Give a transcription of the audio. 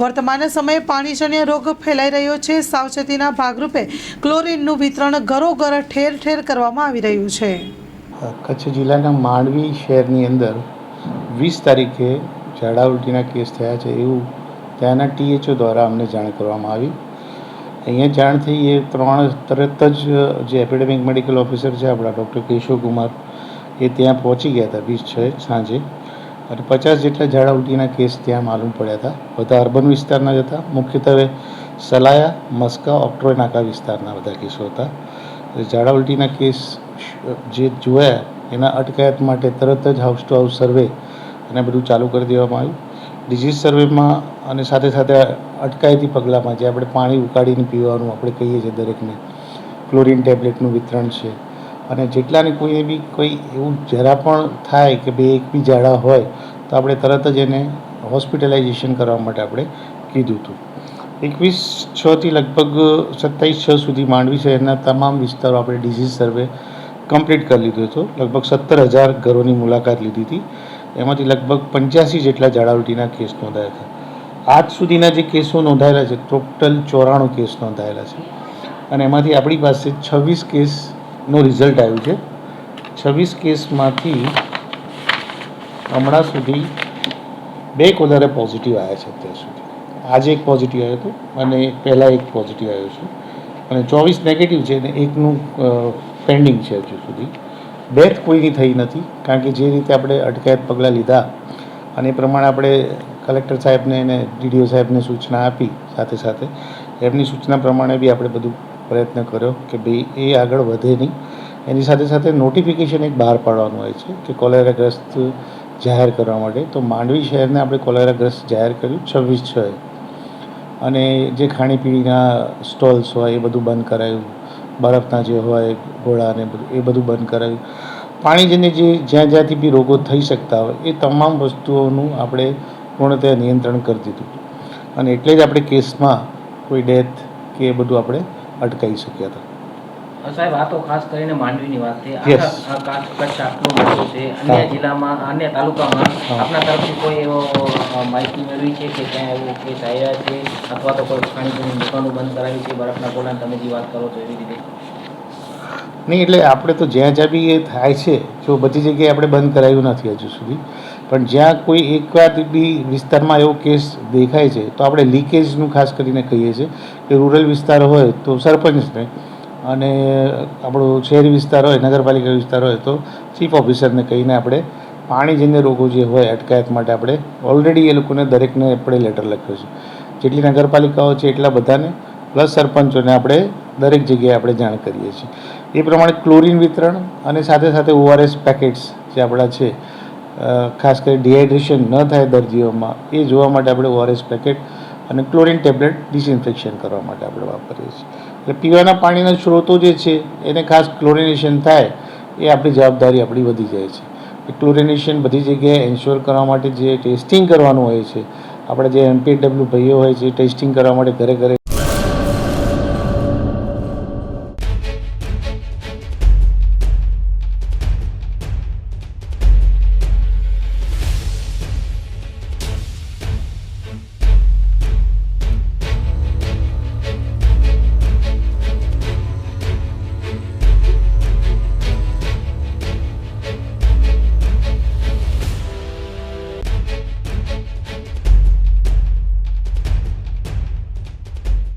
વર્તમાન સમયે પાણીજન્ય રોગ ફેલાઈ રહ્યો છે. સાવચેતીના ભાગરૂપે ક્લોરીનનું વિતરણ ઘરોઘર ઠેર ઠેર કરવામાં આવી રહ્યું છે. કચ્છ જિલ્લાના માંડવી શહેરની અંદર વીસ તારીખે ઝાડા કેસ થયા છે એવું ત્યાંના ટીએચઓ દ્વારા અમને જાણ કરવામાં આવી. અહીંયા જાણ થઈ એ ત્રણ તરત જ જે એપિડેમિક મેડિકલ ઓફિસર છે, આપણા ડૉક્ટર કેશવ કુમાર એ ત્યાં પહોંચી ગયા હતા વીસ છ સાંજે. અને પચાસ જેટલા ઝાડા ઉટીના કેસ ત્યાં માલુમ પડ્યા હતા. બધા અર્બન વિસ્તારના જ હતા. મુખ્યત્વે સલાયા, મસ્કા ઓક્ટ્રોય નાકા વિસ્તારના બધા કેસો હતા. ઝાડા ઉલટીના કેસ જે જોયા, એના અટકાયત માટે તરત જ હાઉસ ટુ હાઉસ સર્વે અને બધું ચાલુ કરી દેવામાં આવ્યું. ડિઝીઝ સર્વેમાં અને સાથે સાથે અટકાયતી પગલાંમાં જે આપણે પાણી ઉકાળીને પીવાનું આપણે કહીએ છીએ દરેકને ક્લોરિન ટેબ્લેટનું વિતરણ છે અને જેટલાને કોઈ બી કોઈ એવું જરા પણ થાય કે બે એક બી ઝાડા હોય, તો આપણે તરત જ એને હોસ્પિટલાઇઝેશન કરવા માટે આપણે કીધું હતું. એકવીસ છથી લગભગ સત્તાવીસ છ સુધી માંડવી શહેરના તમામ વિસ્તારો આપણે ડિઝીઝ સર્વે કમ્પ્લીટ કરી લીધો હતો. લગભગ સત્તર હજાર ઘરોની મુલાકાત લીધી હતી. એમાંથી લગભગ પંચ્યાસી જેટલા ઝાડા ઉલટીના કેસ નોંધાયા હતા આજ સુધીના જે કેસો નોંધાયેલા છે, ટોટલ ચોરાણું કેસ નોંધાયેલા છે. અને એમાંથી આપણી પાસે છવ્વીસ કેસનું રિઝલ્ટ આવ્યું છે. છવ્વીસ કેસમાંથી હમણાં સુધી બે વધારે પોઝિટિવ આવ્યા છે અત્યાર સુધી. આજે એક પોઝિટિવ આવ્યો હતો અને પહેલાં એક પોઝિટિવ આવ્યો છે. અને ચોવીસ નેગેટિવ છે અને એકનું પેન્ડિંગ છે હજુ સુધી. ડેથ કોઈની થઈ નથી, કારણ કે જે રીતે આપણે અટકાયત પગલાં લીધા અને એ પ્રમાણે આપણે કલેક્ટર સાહેબને અને ડીડીઓ સાહેબને સૂચના આપી સાથે સાથે, એમની સૂચના પ્રમાણે બી આપણે બધું પ્રયત્ન કર્યો કે ભાઈ એ આગળ વધે નહીં. એની સાથે સાથે નોટિફિકેશન એક બહાર પાડવાનું હોય છે કે કોલેરાગ્રસ્ત જાહેર કરવા માટે. તો માંડવી શહેરને આપણે કોલેરાગ્રસ્ત જાહેર કર્યું છવ્વીસ છ અને જે ખાણીપીણીના સ્ટોલ્સ હોય એ બધું બંધ કરાયું. બરફના જે હોય, ગોળા ને બધું, એ બધું બંધ કરાયું. પાણીજન્ય જે જ્યાં જ્યાંથી બી રોગો થઈ શકતા હોય, એ તમામ વસ્તુઓનું આપણે પૂર્ણતયા નિયંત્રણ કરી દીધું. અને એટલે જ આપણે કેસમાં કોઈ ડેથ કે એ બધું આપણે અટકાવી શક્યા હતા. સાહેબ આ તો ખાસ કરીને માંડવીની વાત છે. કચ્છ આટલો મોટો છે. અન્ય જિલ્લામાં અન્ય તાલુકામાં આપના તરફથી કોઈ એવો માહિતી મેળવી છે કે ત્યાં એવો કેસ આવ્યા છે? અથવા તો કોઈ ખાણીપીણી દુકાનો બંધ કરાવી છે? બરફના ગોળાની તમે જે વાત કરો છો એવી રીતે? નહીં એટલે આપણે તો જ્યાં જ્યાં બી એ થાય છે જો બધી જગ્યાએ આપણે બંધ કરાવ્યું નથી હજુ સુધી. પણ જ્યાં કોઈ એકવાર બી વિસ્તારમાં એવો કેસ દેખાય છે, તો આપણે લીકેજનું ખાસ કરીને કહીએ છીએ કે રૂરલ વિસ્તાર હોય તો સરપંચને અને આપણો શહેરી વિસ્તાર હોય, નગરપાલિકા વિસ્તાર હોય તો ચીફ ઓફિસરને કહીને આપણે પાણીજન્ય રોગો જે હોય અટકાયત માટે આપણે ઓલરેડી એ લોકોને દરેકને આપણે લેટર લખ્યો છે. જેટલી નગરપાલિકાઓ છે એટલા બધાને પ્લસ સરપંચોને આપણે દરેક જગ્યાએ આપણે જાણ કરીએ છીએ. એ પ્રમાણે ક્લોરિન વિતરણ અને સાથે સાથે ઓઆરએસ પેકેટ્સ જે આપણા છે ખાસ કરી ડિહાઇડ્રેશન ન થાય દર્દીઓમાં, એ જોવા માટે આપણે ઓઆરએસ પેકેટ અને ક્લોરીન ટેબ્લેટ ડિસઇન્ફેક્શન કરવા માટે આપણે વાપરીએ છીએ. એટલે પીવાના પાણીના સ્ત્રોતો જે છે, એને ખાસ ક્લોરિનેશન થાય, એ આપણી જવાબદારી આપણી વધી જાય છે. ક્લોરિનેશન બધી જગ્યાએ એન્શ્યોર કરવા માટે જે ટેસ્ટિંગ કરવાનું હોય છે, આપણે જે એમપીડબ્લ્યુ ભાઈઓ હોય છે ટેસ્ટિંગ કરવા માટે ઘરે ઘરે